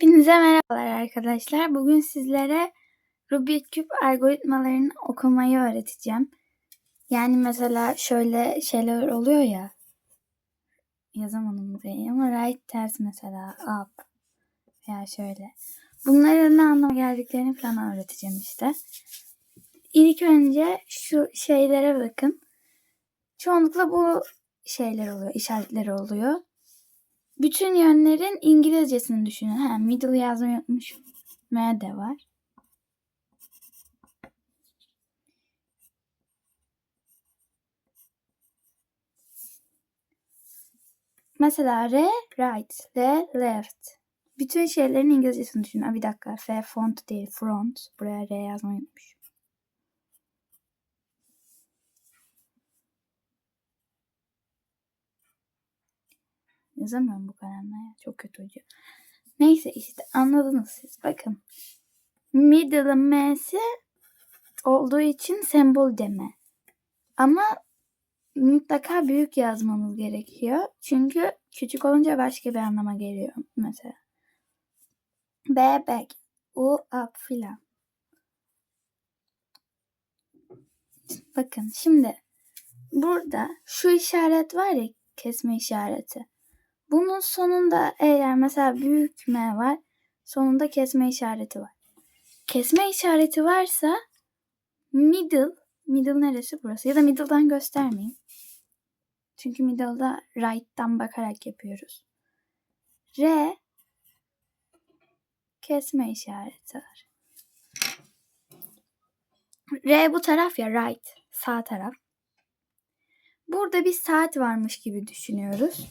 Hepinize merhabalar arkadaşlar. Bugün sizlere Rubik küp algoritmalarını okumayı öğreteceğim. Yani mesela şöyle şeyler oluyor ya. Yazamadım burayı ama right ters mesela up veya şöyle. Bunların ne anlama geldiklerini falan öğreteceğim işte. İlk önce şu şeylere bakın. Çoğunlukla bu şeyler oluyor, işaretler oluyor. Bütün yönlerin İngilizcesini düşünün. Ha, middle yazmayı unutmuşum. M de var. Mesela R, right, L, left. Bütün şeylerin İngilizcesini düşünün. Ha, bir dakika. F font değil, front. Buraya R yazmayı unutmuşum. Yazamıyorum bu kalemle ya. Çok kötü oluyor. Neyse işte anladınız siz. Bakın. Middle'ın M'si olduğu için sembol deme. Ama mutlaka büyük yazmanız gerekiyor. Çünkü küçük olunca başka bir anlama geliyor mesela. B back, U up filan. Bakın şimdi burada şu işaret var ya kesme işareti. Bunun sonunda eğer mesela büyük M var, sonunda kesme işareti var. Kesme işareti varsa middle, middle neresi burası? Ya da middle'dan göstermeyeyim. Çünkü middle'da right'tan bakarak yapıyoruz. R kesme işareti var. R bu taraf ya right, sağ taraf. Burada bir saat varmış gibi düşünüyoruz.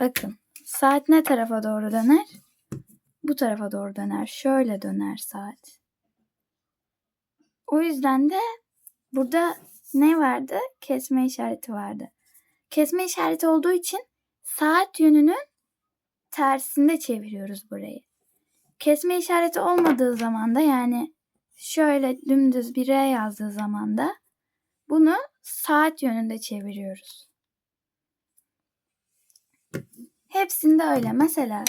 Bakın saat ne tarafa doğru döner? Bu tarafa doğru döner. Şöyle döner saat. O yüzden de burada ne vardı? Kesme işareti vardı. Kesme işareti olduğu için saat yönünün tersinde çeviriyoruz burayı. Kesme işareti olmadığı zaman da yani şöyle dümdüz bir R yazdığı zaman da bunu saat yönünde çeviriyoruz. Hepsinde öyle. Mesela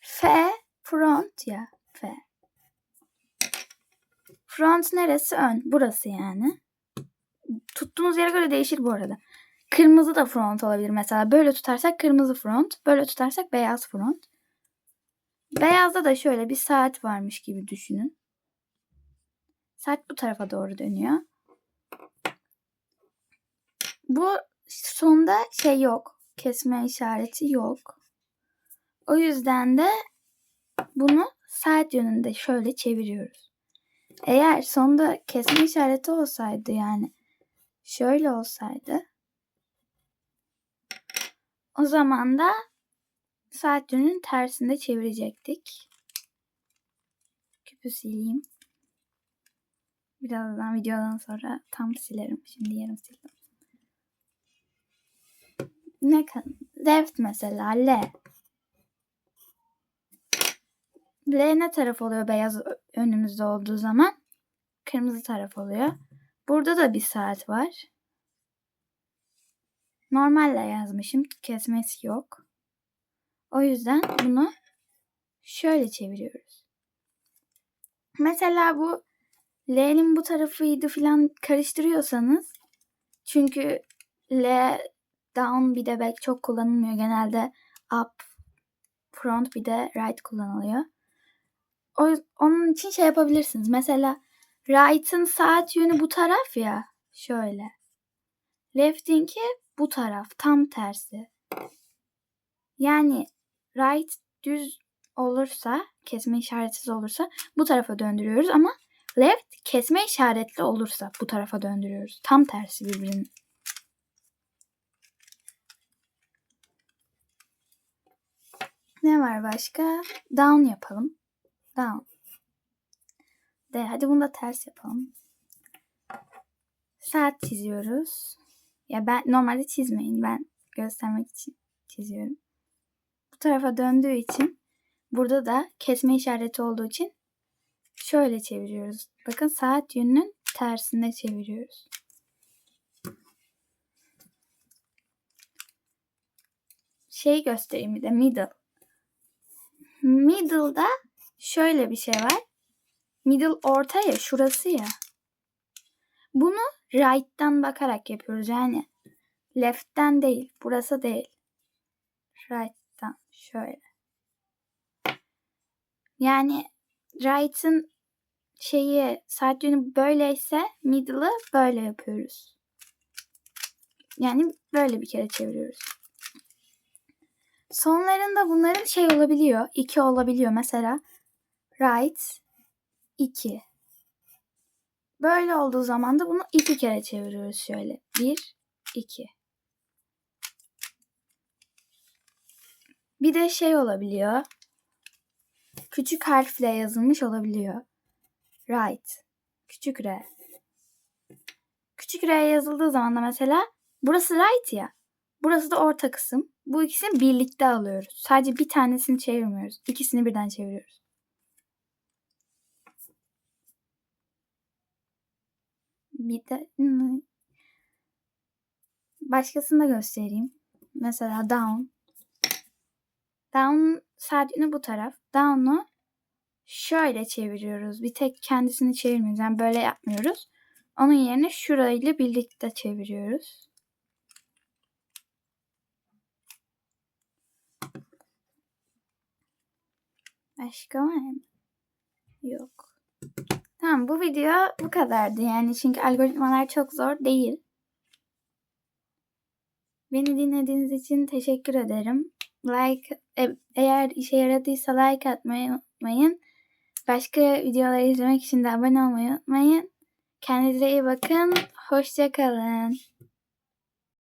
F front ya F. Front neresi? Ön. Burası yani. Tuttuğunuz yere göre değişir bu arada. Kırmızı da front olabilir mesela. Böyle tutarsak kırmızı front. Böyle tutarsak beyaz front. Beyazda da şöyle bir saat varmış gibi düşünün. Saat bu tarafa doğru dönüyor. Bu sonda şey yok. Kesme işareti yok. O yüzden de bunu saat yönünde şöyle çeviriyoruz. Eğer sonda kesme işareti olsaydı yani şöyle olsaydı o zaman da saat yönünün tersinde çevirecektik. Küpü sileyim. Birazdan videodan sonra tam silerim. Şimdi yarım sildim. Ne left mesela L. L ne taraf oluyor beyaz önümüzde olduğu zaman? Kırmızı taraf oluyor. Burada da bir saat var. Normalle yazmışım. Kesmesi yok. O yüzden bunu şöyle çeviriyoruz. Mesela bu L'nin bu tarafıydı falan karıştırıyorsanız çünkü L down bir de back çok kullanılmıyor. Genelde up, front bir de right kullanılıyor. O, onun için şey yapabilirsiniz. Mesela right'ın saat yönü bu taraf ya. Şöyle. Left'inki bu taraf. Tam tersi. Yani right düz olursa, kesme işaretsiz olursa bu tarafa döndürüyoruz ama left kesme işaretli olursa bu tarafa döndürüyoruz. Tam tersi birbirinin. Ne var başka? Down yapalım. Down. De hadi bunu da ters yapalım. Saat çiziyoruz. Ya ben normalde çizmeyin. Ben göstermek için çiziyorum. Bu tarafa döndüğü için burada da kesme işareti olduğu için şöyle çeviriyoruz. Bakın saat yönünün tersine çeviriyoruz. şey göstereyim de middle. Middle'da şöyle bir şey var. Middle orta ya şurası ya. Bunu right'tan bakarak yapıyoruz yani. Left'ten değil. Burası değil. Right'tan şöyle. Yani right'ın şeyi saat yönü böyleyse middle'ı böyle yapıyoruz. Yani böyle bir kere çeviriyoruz. Sonlarında bunların şey olabiliyor. iki olabiliyor. Mesela right 2. Böyle olduğu zaman da bunu iki kere çeviriyoruz şöyle. 1, 2. Bir de şey olabiliyor. Küçük harfle yazılmış olabiliyor. Right. Küçük R. Küçük R yazıldığı zaman da mesela burası right ya. Burası da orta kısım. Bu ikisini birlikte alıyoruz. Sadece bir tanesini çevirmiyoruz. İkisini birden çeviriyoruz. Bir de başkasını da göstereyim. Mesela down. Down sadece bu taraf. Down'u şöyle çeviriyoruz. Bir tek kendisini çevirmiyoruz. Yani böyle yapmıyoruz. Onun yerine şurayla birlikte çeviriyoruz. Başka var mı? Yok. Tamam bu video bu kadardı yani çünkü algoritmalar çok zor değil. Beni dinlediğiniz için teşekkür ederim. Like e- eğer işe yaradıysa like atmayı unutmayın. Başka videoları izlemek için de abone olmayı unutmayın. Kendinize iyi bakın. Hoşçakalın.